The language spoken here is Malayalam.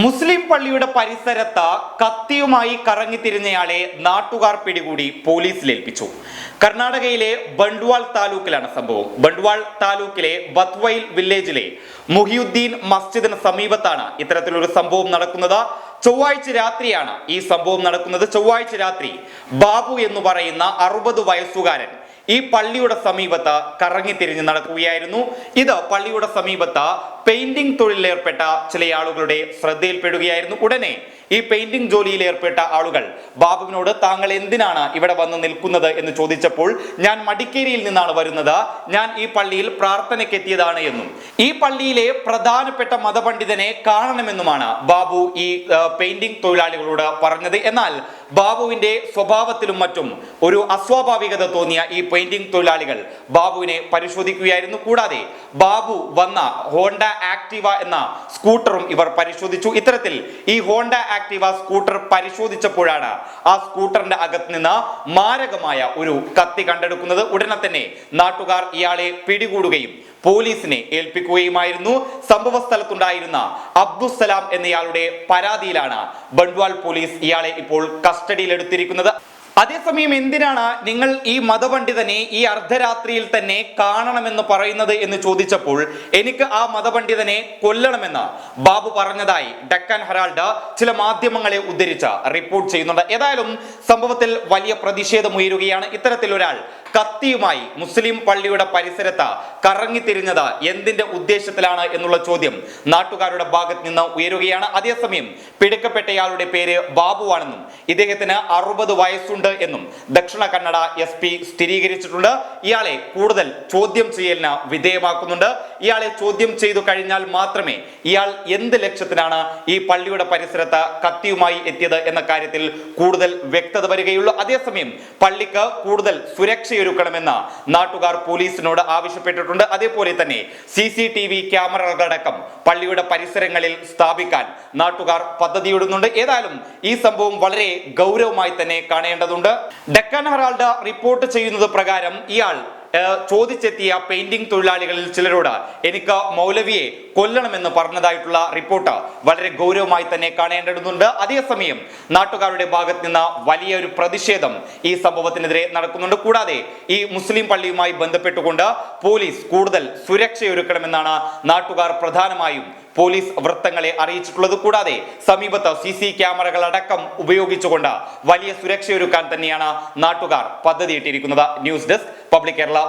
മുസ്ലിം പള്ളിയുടെ പരിസരത്ത് കത്തിയുമായി കറങ്ങിത്തിരിഞ്ഞയാളെ നാട്ടുകാർ പിടികൂടി പോലീസിൽ ഏൽപ്പിച്ചു. കർണാടകയിലെ ബണ്ട്വാൾ താലൂക്കിലാണ് സംഭവം. ബണ്ട്വാൾ താലൂക്കിലെ ബത്വയിൽ വില്ലേജിലെ മുഹിയുദ്ദീൻ മസ്ജിദിന് സമീപത്താണ് ഇത്തരത്തിലൊരു സംഭവം നടക്കുന്നത്. ചൊവ്വാഴ്ച രാത്രിയാണ് ഈ സംഭവം നടക്കുന്നത്. ചൊവ്വാഴ്ച രാത്രി ബാബു എന്ന് പറയുന്ന അറുപത് വയസ്സുകാരൻ ഈ പള്ളിയുടെ സമീപത്ത് കറങ്ങിത്തിരിഞ്ഞ് നടക്കുകയായിരുന്നു. ഇത് പള്ളിയുടെ സമീപത്ത് പെയിന്റിംഗ് തൊഴിലിലേർപ്പെട്ട ചില ആളുകളുടെ ശ്രദ്ധയിൽപ്പെടുകയായിരുന്നു. ഉടനെ ഈ പെയിന്റിംഗ് ജോലിയിൽ ഏർപ്പെട്ട ആളുകൾ ബാബുവിനോട് താങ്കൾ എന്തിനാണ് ഇവിടെ വന്ന് നിൽക്കുന്നത്? എന്ന് ചോദിച്ചപ്പോൾ ഞാൻ മടിക്കേരിയിൽ നിന്നാണ് വരുന്നത്. ഞാൻ ഈ പള്ളിയിൽ പ്രാർത്ഥനയ്ക്ക് എത്തിയതാണ് എന്നും. ഈ പള്ളിയിലെ പ്രധാനപ്പെട്ട മതപണ്ഡിതനെ കാണണമെന്നുമാണ് ബാബു ഈ പെയിന്റിംഗ് തൊഴിലാളികളോട് പറഞ്ഞത്. എന്നാൽ ബാബുവിന്റെ സ്വഭാവത്തിലും മറ്റും ഒരു അസ്വാഭാവികത തോന്നിയ ഈ പെയിന്റിംഗ് തൊഴിലാളികൾ ബാബുവിനെ പരിശോധിക്കുകയായിരുന്നു. കൂടാതെ ബാബു വന്ന ഹോണ്ട ആക്ടിവ എന്ന സ്കൂട്ടറും ഇവർ പരിശോധിച്ചു. ഇത്തരത്തിൽ ഈ ഹോണ്ട ആക്ടിവ സ്കൂട്ടർ പരിശോധിച്ചപ്പോഴാണ് ആ സ്കൂട്ടറിന്റെ അകത്ത് നിന്ന് മാരകമായ ഒരു കത്തി കണ്ടെടുക്കുന്നത്. ഉടനെ തന്നെ നാട്ടുകാർ ഇയാളെ പിടികൂടുകയും പോലീസിനെ ഏൽപ്പിക്കുകയുമായിരുന്നു. സംഭവ സ്ഥലത്തുണ്ടായിരുന്ന അബ്ദുസലാം എന്നയാളുടെ പരാതിയിലാണ് ബണ്ട്വാൾ പോലീസ് ഇയാളെ ഇപ്പോൾ കസ്റ്റഡിയിലെടുത്തിരിക്കുന്നത്. അതേസമയം എന്തിനാണ് നിങ്ങൾ ഈ മതപണ്ഡിതനെ ഈ അർദ്ധരാത്രിയിൽ തന്നെ കാണണമെന്ന് പറയുന്നത് എന്ന് ചോദിച്ചപ്പോൾ എനിക്ക് ആ മതപണ്ഡിതനെ കൊല്ലണമെന്ന് ബാബു പറഞ്ഞതായി ഡക്കൻ ഹെറാൾഡ് ചില മാധ്യമങ്ങളെ ഉദ്ധരിച്ച് റിപ്പോർട്ട് ചെയ്യുന്നുണ്ട്. ഏതായാലും സംഭവത്തിൽ വലിയ പ്രതിഷേധം ഉയരുകയാണ്. ഇത്തരത്തിൽ ഒരാൾ കത്തിയുമായി മുസ്ലിം പള്ളിയുടെ പരിസരത്ത് കറങ്ങിത്തിരിഞ്ഞത് എന്തിന്റെ ഉദ്ദേശത്തിലാണ് എന്നുള്ള ചോദ്യം നാട്ടുകാരുടെ ഭാഗത്ത് നിന്ന് ഉയരുകയാണ്. അതേസമയം പിടിക്കപ്പെട്ടയാളുടെ പേര് ബാബുവാണെന്നും ഇദ്ദേഹത്തിന് അറുപത് വയസ്സുണ്ട്. എന്നും ദക്ഷിണ കന്നഡ എസ് പി സ്ഥിരീകരിച്ചിട്ടുണ്ട്. ഇയാളെ കൂടുതൽ ചോദ്യം ചെയ്യലിന് വിധേയമാക്കുന്നുണ്ട്. ഇയാളെ ചോദ്യം ചെയ്തു കഴിഞ്ഞാൽ മാത്രമേ ഇയാൾ എന്ത് ലക്ഷ്യത്തിനാണ് ഈ പള്ളിയുടെ പരിസരത്ത് കത്തിയുമായി എത്തിയത് എന്ന കാര്യത്തിൽ കൂടുതൽ വ്യക്തത വരികയുള്ളൂ. അതേസമയം പള്ളിക്ക് കൂടുതൽ സുരക്ഷയൊരുക്കണമെന്ന് നാട്ടുകാർ പോലീസിനോട് ആവശ്യപ്പെട്ടിട്ടുണ്ട്. അതേപോലെ തന്നെ സി സി ടി വി ക്യാമറകളടക്കം പള്ളിയുടെ പരിസരങ്ങളിൽ സ്ഥാപിക്കാൻ നാട്ടുകാർ പദ്ധതിയിടുന്നുണ്ട്. ഏതായാലും ഈ സംഭവം വളരെ ഗൗരവമായി തന്നെ കാണേണ്ടതുണ്ട്. ഡെക്കൻ ഹെറാൾഡ് റിപ്പോർട്ട് ചെയ്യുന്നത് പ്രകാരം ഇയാൾ ചോദിച്ചെത്തിയ പെയിന്റിംഗ് തൊഴിലാളികളിൽ ചിലരോട് എനിക്ക് മൗലവിയെ കൊല്ലണമെന്ന് പറഞ്ഞതായിട്ടുള്ള റിപ്പോർട്ട് വളരെ ഗൗരവമായി തന്നെ കാണേണ്ടതുണ്ട്. അതേസമയം നാട്ടുകാരുടെ ഭാഗത്ത് നിന്ന് വലിയൊരു പ്രതിഷേധം ഈ സംഭവത്തിനെതിരെ നടക്കുന്നുണ്ട്. കൂടാതെ ഈ മുസ്ലിം പള്ളിയുമായി ബന്ധപ്പെട്ടുകൊണ്ട് പോലീസ് കൂടുതൽ സുരക്ഷയൊരുക്കണമെന്നാണ് നാട്ടുകാർ പ്രധാനമായും പോലീസ് വൃത്തങ്ങളെ അറിയിച്ചിട്ടുള്ളത്. കൂടാതെ സമീപത്ത് സി സി ക്യാമറകൾ അടക്കം ഉപയോഗിച്ചുകൊണ്ട് വലിയ സുരക്ഷയൊരുക്കാൻ തന്നെയാണ് നാട്ടുകാർ പദ്ധതിയിട്ടിരിക്കുന്നത്. News desk public Kerala